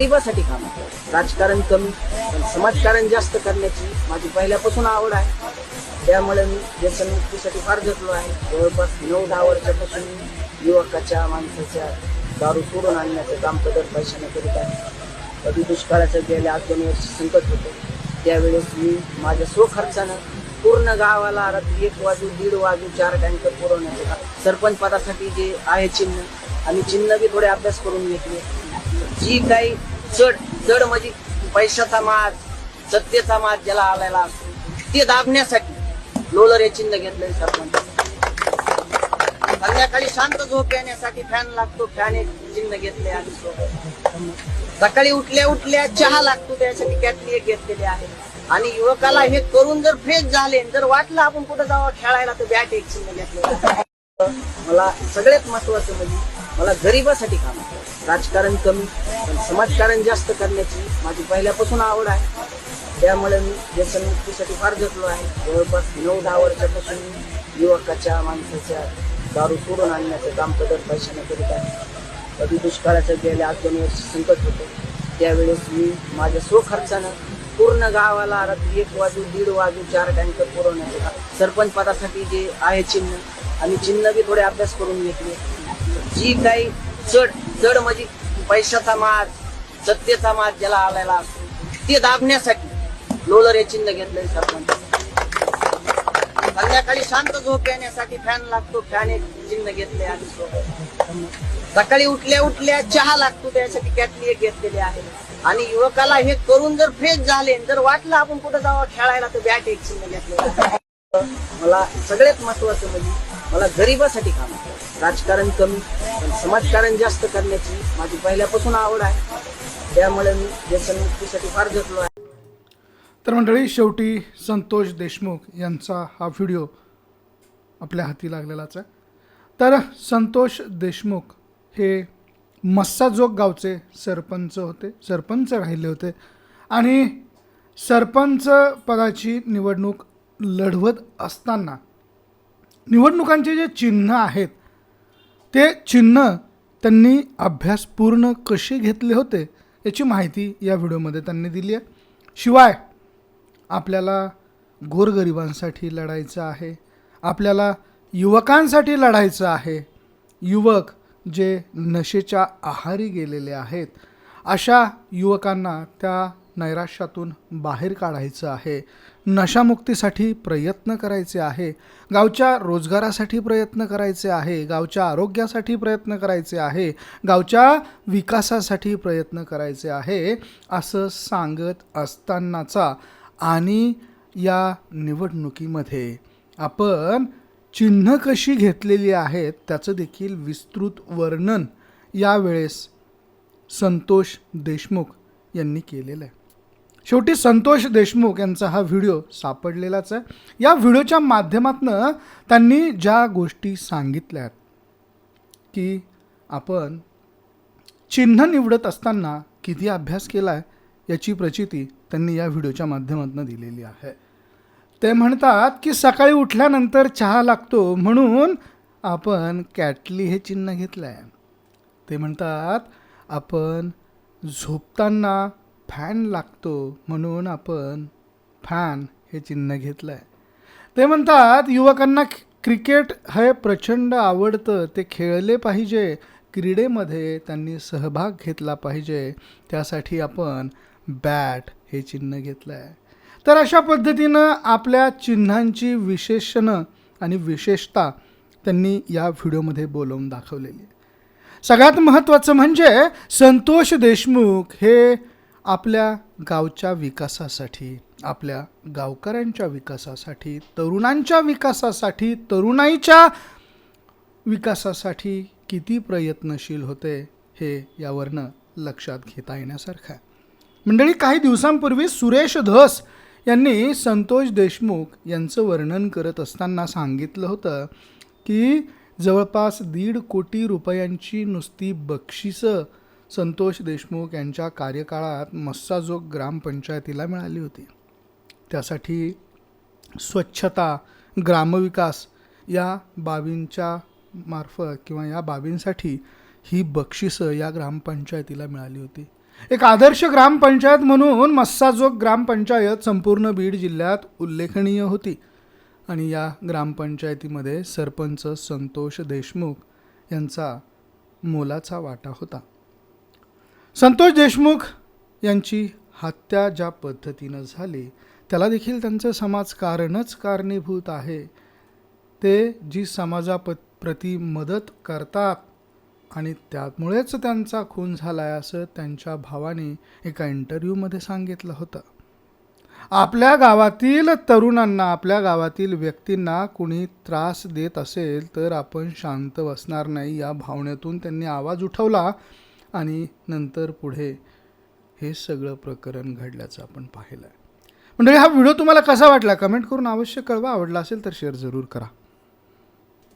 गरिबासाठी काम राजकारण कमी समाजकारण जास्त करण्याची माझी पहिल्यापासून आवड आहे. त्यामुळे मी व्यसनमुक्तीसाठी फार झटलो आहे. जवळपास नऊ दहा वर्षापासून मी युवकाच्या माणसाच्या दारू सोडून आणण्याचं काम कदर पैशाने करीत आहे. कधी दुष्काळाचं गेल्या आठ दोन वर्ष संकट होतं. त्यावेळेस मी माझ्या स्वखर्चानं पूर्ण गावाला रात्री एक वाजू दीड वाजू चार टँकर पुरवण्याचं सरपंच पदासाठी जे आहे चिन्ह आणि चिन्ह बी थोडे अभ्यास करून घेतले. जी काही चढ चढ म्हणजे पैशाचा माज सत्तेचा माज ज्याला आलेला असतो ते दाबण्यासाठी लोलर हे चिन्ह घेतलंय सरपंच संध्याकाळी शांत झोप येण्यासाठी फॅन लागतो फॅन एक चिन्ह घेतले आणि सोबत सकाळी उठल्या उठल्या चहा लागतो त्यासाठी कॅटली एक घेतलेली आहे. आणि युवकाला हे करून जर फ्रेश झाले जर वाटलं आपण कुठं जावं खेळायला तर बॅट एक चिन्ह घेतलं मला सगळ्यात महत्वाचं म्हणजे मला गरिबासाठी काम राजकारण कमी पण समाजकारण जास्त करण्याची माझी पहिल्यापासून आवड आहे. त्यामुळे मी व्यसनमुक्तीसाठी फार झटलो आहे. जवळपास नऊ दहा वर्षापासून युवकाच्या माणसाच्या दारू सोडून आणण्याचं काम कदर पैशाने करीत आहे. कधी दुष्काळाचं गेल्या आज दोन वर्ष संकट होतं. त्यावेळेस मी माझ्या स्वखर्चानं पूर्ण गावाला रात्री एक वाजू दीड वाजू चार टँकर पुरवण्याचं सरपंच पदासाठी जे आहे चिन्ह आणि चिन्ह बी थोडे अभ्यास करून घेतले. जी काही चढ चढ म्हणजे पैशाचा माज सत्तेचा माज ज्याला आलेला असतो ते दाबण्यासाठी लोलर हे चिन्ह घेतलंय सरपंच. संध्याकाळी शांत झोप येण्यासाठी फॅन लागतो फॅन एक चिन्ह घेतले आणि सकाळी उठल्या उठल्या चहा लागतो त्यासाठी कॅटली एक घेतलेली आहे. आणि युवकाला हे करून जर फ्रेश झाले जर वाटलं आपण कुठं जावं खेळायला तर बॅट एक चिन्ह घेतलेलं आहे. मला सगळ्यात महत्वाचं म्हणजे मला गरिबासाठी काम राजकारण कमी पण समाजकारण जास्त करण्याची माझी पहिल्यापासून आवड आहे. त्यामुळे मी व्यसनमुक्तीसाठी फार झटलो आहे. तर मंडळी शेवटी संतोष देशमुख यांचा हा व्हिडिओ आपल्या हाती लागलेलाच आहे. तर संतोष देशमुख हे मस्साजोग गावचे सरपंच होते सरपंच राहिले होते. आणि सरपंच पदाची निवडणूक लढवत असताना निवडणुकांचे जे चिन्ह आहेत ते चिन्ह त्यांनी अभ्यासपूर्ण कसे घेतले होते याची माहिती या व्हिडिओमध्ये त्यांनी दिली आहे. शिवाय आपल्याला गोरगरिबांसाठी लढायचं आहे आपल्याला युवकांसाठी लढायचं आहे युवक जे नशेच्या आहारी गेलेले आहेत अशा युवकांना त्या नैराश्यातून बाहेर काढायचं आहे. नशामुक्तीसाठी प्रयत्न करायचे आहे. गावच्या रोजगारासाठी प्रयत्न करायचे आहे. गावच्या आरोग्यासाठी प्रयत्न करायचे आहे. गावच्या विकासासाठी प्रयत्न करायचे आहे असं सांगत असतानाचा आणि या निवडणुकीमध्ये आपण चिन्ह कशी घेतलेली आहेत त्याचं देखील विस्तृत वर्णन यावेळेस संतोष देशमुख यांनी केलेलं आहे. शेवटी संतोष देशमुख यांचा हा व्हिडिओ सापडलेलाच आहे. या व्हिडिओच्या माध्यमातून त्यांनी ज्या गोष्टी सांगितल्या आहेत की आपण चिन्ह निवडत असताना किती अभ्यास केला आहे याची प्रचिती त्यांनी या व्हिडिओच्या माध्यमातून दिलेली आहे. ते म्हणतात की सकाळी उठल्यानंतर चहा लागतो म्हणून आपण कॅटली हे चिन्ह घेतलं आहे ते म्हणतात आपण झोपताना फॅन लागतो म्हणून आपण फॅन हे चिन्ह घेतलं आहे ते म्हणतात युवकांना क्रिकेट हे प्रचंड आवडतं. ते खेळले पाहिजे. क्रीडेमध्ये त्यांनी सहभाग घेतला पाहिजे. त्यासाठी आपण बॅट हे चिन्ह घेतलं आहे तर अशा पद्धतीनं आपल्या चिन्हांची विशेषणं आणि विशेषता त्यांनी या व्हिडिओमध्ये बोलवून दाखवलेली आहे. सगळ्यात महत्त्वाचं म्हणजे संतोष देशमुख हे आपल्या गावच्या विकासासाठी आपल्या गावकऱ्यांच्या विकासासाठी तरुणांच्या विकासासाठी तरुणाईच्या विकासासाठी किती प्रयत्नशील होते हे यावरनं लक्षात घेता येण्यासारखं आहे. मंडळी काही दिवसांपूर्वी सुरेश धस यांनी संतोष देशमुख यांचं वर्णन करत असताना सांगितलं होतं की जवळपास दीड कोटी रुपयांची नुसती बक्षिसं संतोष देशमुख यांच्या कार्यकाळात मस्साजोग ग्रामपंचायतीला मिळाली होती. त्यासाठी स्वच्छता ग्रामविकास या बाबींच्या मार्फत किंवा या बाबींसाठी ही बक्षिसं या ग्रामपंचायतीला मिळाली होती. एक आदर्श ग्रामपंचायत म्हणून मस्साजोग ग्रामपंचायत संपूर्ण बीड जिल्ह्यात उल्लेखनीय होती आणि या ग्रामपंचायतीमध्ये सरपंच संतोष देशमुख यांचा मोलाचा वाटा होता. संतोष देशमुख यांची हत्या ज्या पद्धतीनं झाली त्याला देखील त्यांचं समाजकारणच कारणीभूत आहे. ते जी समाजाप प्रती मदत करतात आणि त्यामुळेच त्यांचा खून झाला आहे असं त्यांच्या भावाने एका इंटरव्ह्यूमध्ये सांगितलं होतं. आपल्या गावातील तरुणांना आपल्या गावातील व्यक्तींना कुणी त्रास देत असेल तर आपण शांत बसणार नाही. या भावनेतून त्यांनी आवाज उठवला. आणि नंतर पुढे हे सगळं प्रकरण घडल्याचं आपण पाहिलं आहे मंडळी हा व्हिडिओ तुम्हाला कसा वाटला? कमेंट करून अवश्य कळवा. आवडला असेल तर शेअर जरूर करा.